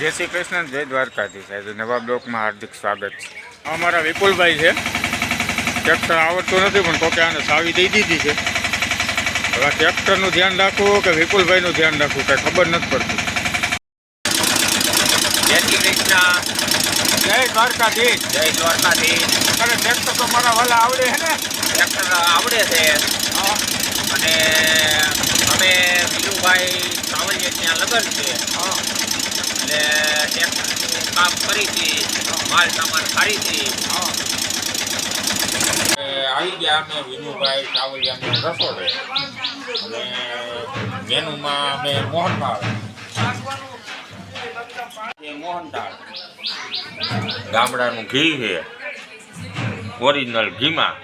જય શ્રી કૃષ્ણ જય દ્વારકાધીશ. આજે નવા બ્લોકમાં હાર્દિક સ્વાગત છે. અમારા વિપુલભાઈ છે. ટ્રેક્ટર આવડતું નથી પણ કોકે આને સાવી દઈ દીધી છે. હવે ટ્રેક્ટરનું ધ્યાન રાખવું કે વિપુલભાઈનું ધ્યાન રાખવું કાંઈ ખબર નથી પડતી. જય શ્રી કૃષ્ણ. જય દ્વારકાધીશ. જય દ્વારકાધીશ. અરે ટ્રેક્ટર તો મારા વાલા આવડે છે ને. ટ્રેક્ટર આવડે છે. અને અમે વિજુભાઈ સાવલિયા ત્યાં લગન છે. કામ કરી હતી માલ સામાન ખારી હતી આવી ગયા અમે વિનુભાઈ સાવલિયાની રસોડે. અને મેનુમાં અમે એ મોહનદાળ ગામડાનું ઘી છે. ઓરિજિનલ ઘીમાં.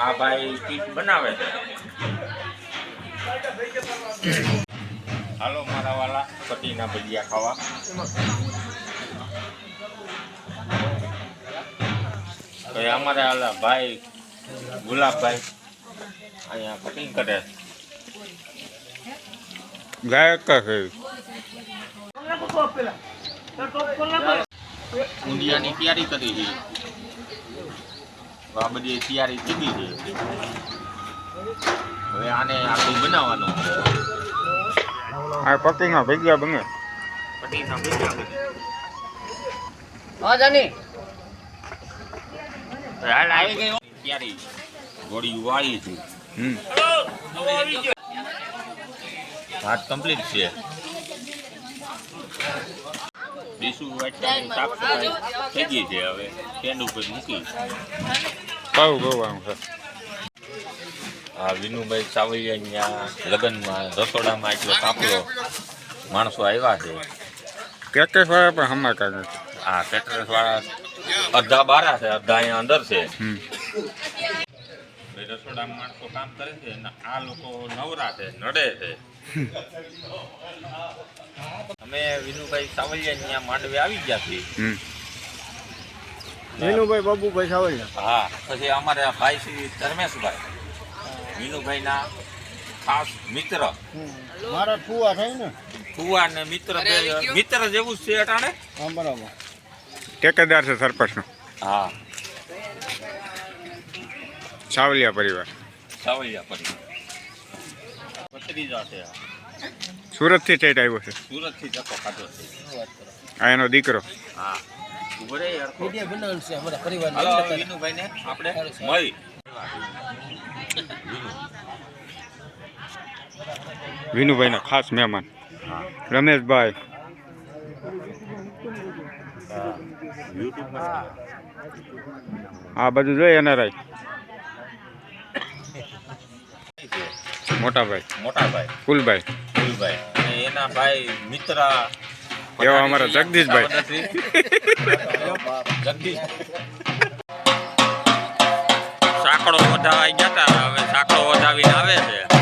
આ ભાઈ ચીજ બનાવે હાલો પતિના ભજીયા ખાવા તો અમારે હાલા ભાઈ ગુલાબભાઈ અહીંયા કટિંગ કરે. ગાયક છે ઊંધિયાની તૈયારી કરી છે આ બધી તૈયારી થઈ ગઈ છે હવે આને આખું બનાવવાનું આ પકીના ભેગા બને પતિના ભજીયા બને. હા જાની હાલ આવી ગયો ત્યારે ગોળી વાળી છે. હમ ભાત કમ્પ્લીટ છે બીસું વાટકાની સાફ સફાઈ થઈ ગઈ છે હવે સ્ટેન્ડ ઉપર મૂકી કહું ગોવાનું છે આ વિનુભાઈ અહીંયા લગ્નમાં રસોડામાં એટલો કાપલો માણસો આવ્યા છે. કેટરેસવાળા વાળા પણ હમણાં નથી આ કેટરસ વાળા અડધા બારા છે અડધા અહીંયા અંદર છે. રસોડામાં માણસો કામ કરે છે અને આ લોકો નવરા છે નડે છે. અમે વિનુભાઈ સાવલિયા ત્યાં માંડવે આવી ગયા છીએ. વિનુભાઈ બાબુભાઈ સાવલિયા હા પછી અમારે આ ભાઈ શ્રી ધર્મેશભાઈ. વિનુભાઈના ખાસ મિત્ર. મારા ફુવા થાય ને? ફુવા ને મિત્ર મિત્ર જેવું જ છે અટાણે? હા બરાબર. ટેકેદાર છે સરપંચનો. હા. સાવલિયા પરિવાર. સાવલિયા પરિવાર. પત્રીજા છે. સુરતથી ટેટ આવ્યો છે. સુરતથી ધક્કો ખાધો છે. આ એનો દીકરો. હા. ઉભરે યાર. વીડિયો બનાવેલ છે અમારા પરિવાર હાલો આપણે મળી. વિનુભાઈના ખાસ મહેમાન. રમેશભાઈ. આ બધું જોઈએ એનઆરઆઈ મોટાભાઈ. મોટાભાઈ. કુલભાઈ. અને એના ભાઈ મિત્ર. એવા અમારા જગદીશભાઈ. જગદીશ. સાંકડો વધાવી ગયા હતા હવે સાંકડો વધાવીને આવે છે.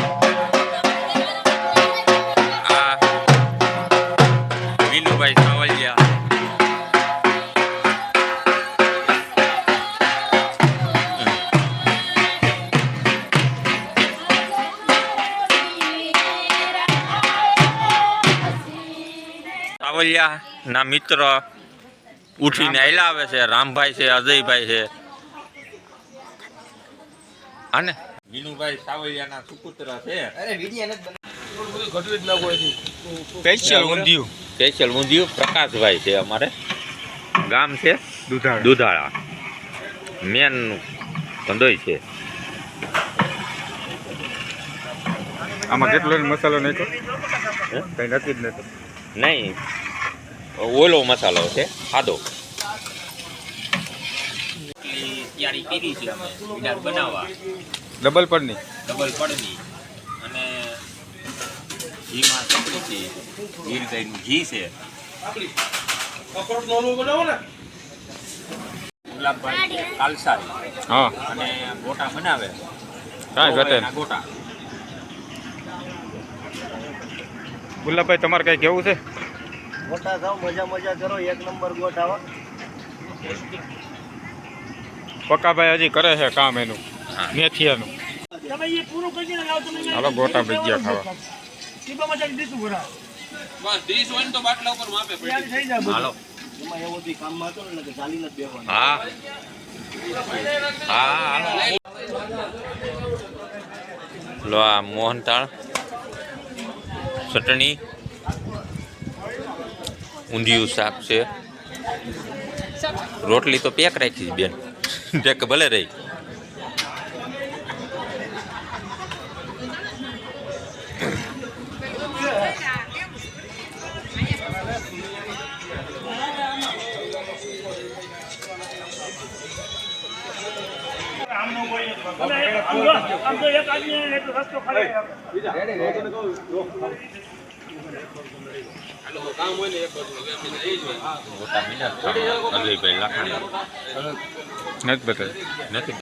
સાવલિયા ના મિત્ર ઉઠીને આયલા આવે છે. રામભાઈ છે અજયભાઈ છે. અને વિનુભાઈ સાવલિયાના સુપુત્ર છે. અરે સ્પેશિયલ ઊંધિયું. સ્પેશિયલ ઊંધિયું. પ્રકાશભાઈ છે અમારે. ગામ છે? દુધાળ. દુધાળા. મેન ધંધોય છે. આમાં કેટલો મસાલો નાખ્યો? હે? કઈ નથી જ નથી નહીં. ઓલો મસાલો છે ખાધો તૈયારી કરી છે અમે વિનાર બનાવવા. ડબલ પડની ડબલ પડની અને ઘીમાં છે ગીર ગાયનું ઘી છે. ગુલાબભાઈ કાલસારી. હા. અને ગોટા બનાવે. કાંઈ ઘટે ગોટા. ગુલાબભાઈ તમારે કઈ કેવું છે? મોટા થાવ મજા મજા કરો એક નંબર ગોઠાવા પક્કાભાઈ હજી કરે છે કામ એનું હા. મેથિયાનું હાલો ગોટા ભજીયા ખાવા. બસ ત્રીસ હોય ને તો બાટલા ઉપર માપે પડી હાલો એમાં એવું બી કામમાં હતો ને એટલે કે ચાલી નથી બેસવાનું હા હા હાલો લો આ મોહનતાળ ચટણી ઊંધિયું શાક છે રોટલી તો પેક રાખી છે બેન પેક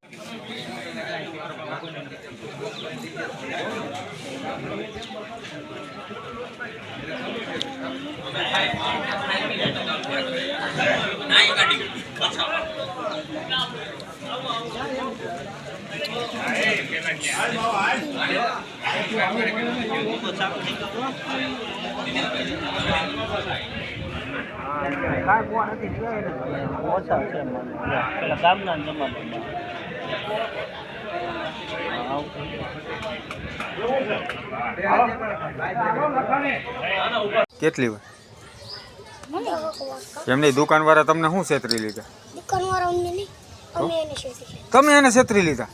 ભલે રહી મોટા મીના અજયભાઈ નથી બતાવ્યું ઓછા છે પેલા ગામના જમાનામાં કેટલી વાર એમની દુકાનવાળા તમને શું છેતરી લીધા? દુકાનવાળા અમને નહીં અમે એને શોધી તમે એને છેતરી લીધા?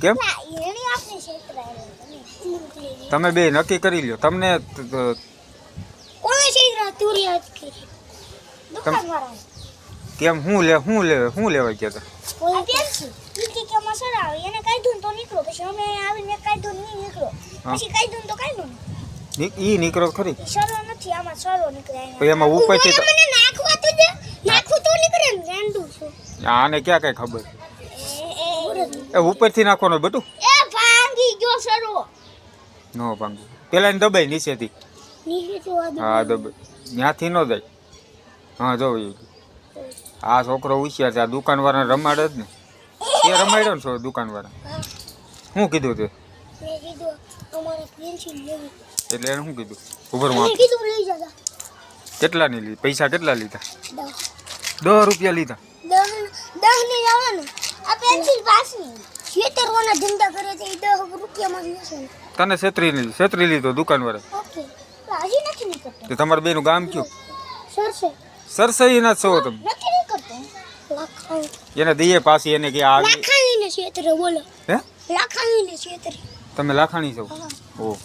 કેમ ના એને આપણે છેતરાયેલો તમે મોકલી દીધો. તમે બે નક્કી કરી લ્યો. તમને કેમ હું લે હું લે શું લેવા ગયા હતા? ઈ નીકળો. હા. ખરી. એમાં. ઉપરથી આને ક્યાં કઈ ખબર? એ ઉપરથી નાખવાનું બધું? એ ભાંગી ગયો સરો. નો ભાંગું પેલા ને દબાઈ નીચેથી હા દબાઈ. ત્યાંથી ન જાય. હા જો. આ છોકરો હોશિયાર છે. આ દુકાનવાળાને રમાડે જ ને. એ રમાડ્યો ને છો દુકાનવાળા શું કીધું તે? એટલે એને શું કીધું? ઉભર કેટલા કેટલાની લીધી પૈસા કેટલા લીધા? દસ રૂપિયા લીધા. દહ દહની જવાનું આ પેન્સિલ પાસની છેતરવાના ધંધા કરે છે એ રૂપિયામાં ને તને છેતરી છેતરી લીધો દુકાન વાળા. તો તમારા બેનું ગામ કયું? સરસઈ. ના છો તમે. એને દઈએ પાછી એને કે આવી લાખાણીને છેતરે બોલો. હે? છેતરે. તમે લાખાણી છો? ઓ